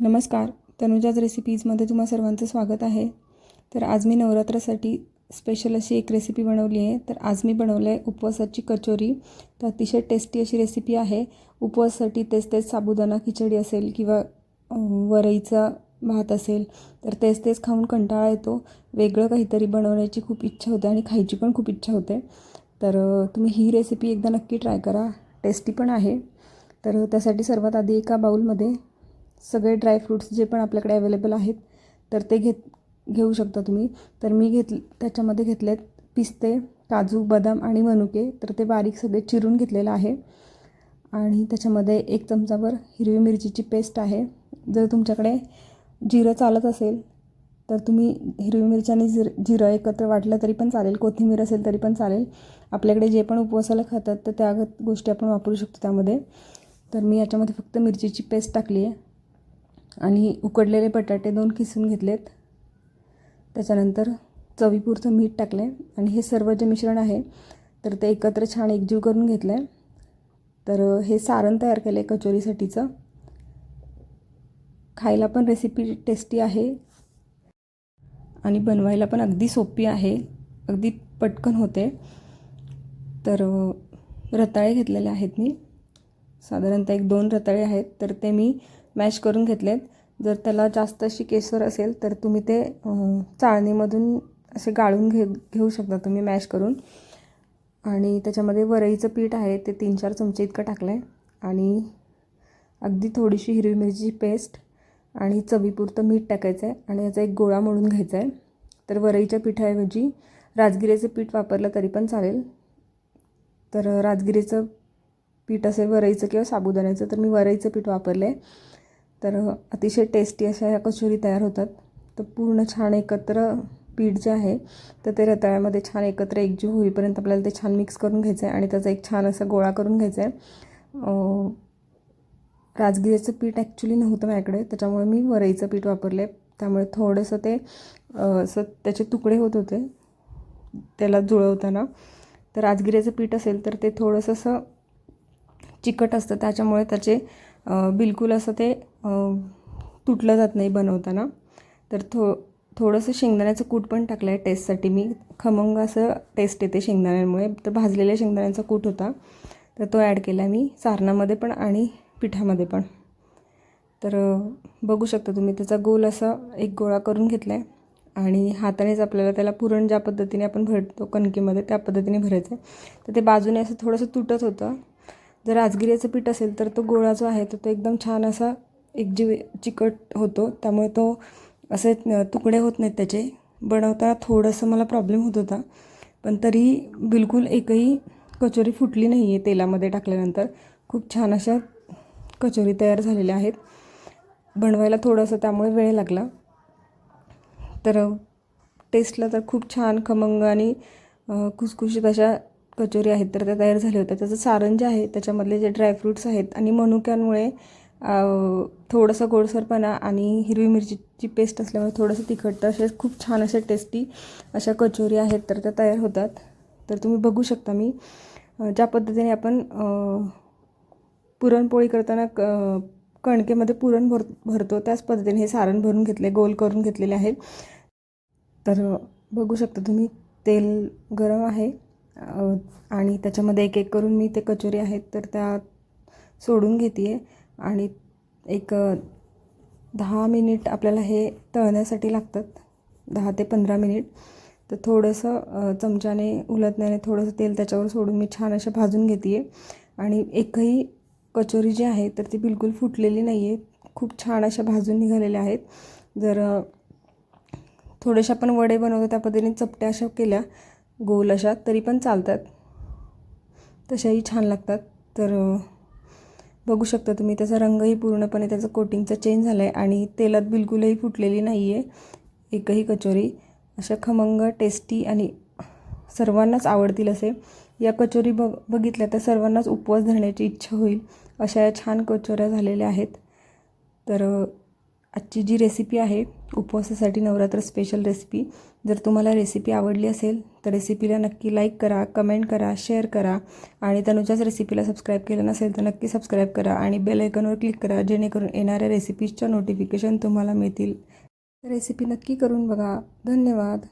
नमस्कार. तनुजाज रेसिपीजमध्ये तुम्हा सर्वांचं स्वागत आहे. तर आज मी नवरात्रासाठी स्पेशल अशी एक रेसिपी बनवली आहे. तर आज मी बनवलं आहे उपवासाची कचोरी. तर अतिशय टेस्टी अशी रेसिपी आहे. उपवासासाठी तेच तेच साबुदाणा खिचडी असेल किंवा वरईचा भात असेल तर तेच तेच खाऊन कंटाळा येतो. वेगळं काहीतरी बनवण्याची खूप इच्छा होते आणि खायची पण खूप इच्छा होते. तर तुम्ही ही रेसिपी एकदा नक्की ट्राय करा. टेस्टी पण आहे. तर त्यासाठी सर्वात आधी एका बाऊलमध्ये सगळे ड्रायफ्रूट्स जे पण आपल्याकडे अवेलेबल आहेत तर ते घेत घेऊ शकता तुम्ही. तर मी घेत त्याच्यामध्ये घेतलेत पिस्ते काजू बदाम आणि मनुके. तर ते बारीक सगळे चिरून घेतलेलं आहे. आणि त्याच्यामध्ये एक चमचाभर हिरवी मिरचीची पेस्ट आहे. जर तुमच्याकडे जिरं चालत असेल तर तुम्ही हिरवी मिरची आणि जिर जिरं एकत्र वाटलं तरी पण चालेल. कोथिंबीर असेल तरी पण चालेल. आपल्याकडे जे पण उपवासाला खातात तर त्या गोष्टी आपण वापरू शकतो त्यामध्ये. तर मी याच्यामध्ये फक्त मिरचीची पेस्ट टाकली आहे आणि उकडलेले बटाटे दोन किसून घेतलेत. त्याच्यानंतर चवीपुरतं मीठ टाकलं आहे आणि हे सर्व जे मिश्रण आहे तर ते एकत्र छान एकजीव करून घेतलं आहे तर हे सारण तयार केलं आहे कचोरीसाठीचं. खायला पण रेसिपी टेस्टी आहे. आणि बनवायला पण अगदी सोपी आहे. अगदी पटकन होते. तर रताळे घेतलेले आहेत मी. साधारणतः एक दोन रताळे आहेत. तर ते मी मॅश करून घेतलेत. जर त्याला जास्त अशी केसर असेल तर तुम्ही ते चाळणीमधून असे गाळून घे घेऊ शकता तुम्ही मॅश करून. आणि त्याच्यामध्ये वरईचं पीठ आहे ते तीन चार चमचे इतकं टाकलं आहे आणि अगदी थोडीशी हिरवी मिरची पेस्ट आणि चवीपुरतं मीठ टाकायचं आहे आणि याचा एक गोळा म्हणून घ्यायचा आहे तर वरईच्या पिठाऐवजी राजगिऱ्याचं पीठ वापरलं तरी पण चालेल. तर राजगिरीचं पीठ असेल वरईचं किंवा साबुदाण्याचं तर मी वरईचं पीठ वापरलं आहे तर अतिशय टेस्टी अशा ह्या कचोरी तयार होतात. तर पूर्ण छान एकत्र पीठ जे आहे तर ते रताळ्यामध्ये छान एकत्र एकजीव होईपर्यंत आपल्याला ते छान मिक्स करून घ्यायचं आहे आणि त्याचा एक छान असा गोळा करून घ्यायचा आहे राजगिऱ्याचं पीठ ॲक्च्युली नव्हतं माझ्याकडे त्याच्यामुळे मी वरईचं पीठ वापरले त्यामुळे थोडंसं ते असं त्याचे तुकडे होत होते त्याला जुळवताना. तर राजगिऱ्याचं पीठ असेल तर ते थोडंसं असं चिकट असतं त्याच्यामुळे त्याचे बिलकुल असं ते तुटलं जात नाही बनवताना. तर थो थोडंसं शेंगदाण्याचं कूट पण टाकलं आहे टेस्टसाठी मी खमंग असं टेस्ट येते शेंगदाण्यांमुळे. तर भाजलेल्या शेंगदाण्याचा कूट होता. तर तो ॲड केला मी सारणामध्ये पण आणि पिठामध्ये पण. तर बघू शकता तुम्ही त्याचा गोल असा एक गोळा करून घेतला आहे आणि हातानेच आपल्याला त्याला पुरण ज्या पद्धतीने आपण भरतो कणकेमध्ये त्या पद्धतीने भरायचं आहे तर ते बाजूने असं थोडंसं तुटत होतं. जर राजगिऱ्याचं पीठ असेल तर तो गोळा जो आहे तर तो एकदम छान असा एक जीव चिकट होतो त्यामुळे तो असे तुकडे होत नाहीत त्याचे. बनवताना थोडंसं मला प्रॉब्लेम होत होता. पण तरी बिलकुल एकही कचोरी फुटली नाही आहे तेलामध्ये टाकल्यानंतर. खूप छान अशा कचोरी तयार झालेल्या आहेत. बनवायला थोडंसं त्यामुळे वेळ लागला. तर टेस्टला तर खूप छान खमंग आणि खुसखुशीत अशा कचोरी आहेत. तर त्या तयार झाल्या होत्या. त्याचं सारण जे आहे. त्याच्यामधले जे ड्रायफ्रूट्स आहेत आणि मनुक्यांमुळे थोडंसं गोडसरपणा आणि हिरवी मिरचीची पेस्ट असल्यामुळे थोडंसं तिखट तर असे खूप छान अशा टेस्टी अशा कचोरी आहेत तर त्या तयार होतात. तर तुम्ही बघू शकता मी ज्या पद्धतीने आपण पुरणपोळी करताना क कणकेमध्ये पुरण भर भरतो त्याच पद्धतीने हे सारण भरून घेतले गोल करून घेतलेले आहेत. तर बघू शकता तुम्ही तेल गरम आहे आणि त्याच्यामध्ये एक एक करून मी ते कचोरी आहेत तर त्या सोडून घेते आहे आणि एक दहा मिनिट आपल्याला हे तळण्यासाठी लागतात. दहा ते पंधरा मिनिट. तर थोडंसं चमच्याने उलटण्याने थोडंसं तेल त्याच्यावर सोडून मी छान अशा भाजून घेते आहे आणि एकही कचोरी जी आहे तर ती बिलकुल फुटलेली नाही आहे खूप छान अशा भाजून निघालेल्या आहेत. जर थोडेशा पण आपण वडे बनवतो त्या पद्धतीने चपट्या अशा केल्या गोल अशा तरी पण चालतात. तशाही छान लागतात. तर बघू शकता तुम्ही त्याचा रंगही पूर्णपणे त्याचं कोटिंगचा चेंज झाला आहे आणि तेलात बिलकुलही फुटलेली नाही आहे एकही कचोरी. अशा खमंग टेस्टी आणि सर्वांनाच आवडतील असे या कचोरी बघ बघितल्या तर सर्वांनाच उपवास धरण्याची इच्छा होईल अशा या छान कचोऱ्या झालेल्या आहेत. तर आजची जी रेसिपी आहे उपवासासाठी नवरात्र स्पेशल रेसिपी जर तुम्हाला रेसिपी आवडली असेल तर रेसिपीला नक्की लाईक करा कमेंट करा शेअर करा. आणि तनुजाच रेसिपीला सबस्क्राईब केलं नसेल तर नक्की सबस्क्राईब करा आणि बेल आयकॉनवर क्लिक करा जेणेकरून येणाऱ्या रेसिपीजच्या नोटिफिकेशन तुम्हाला मिळतील. रेसिपी नक्की करून बघा. धन्यवाद.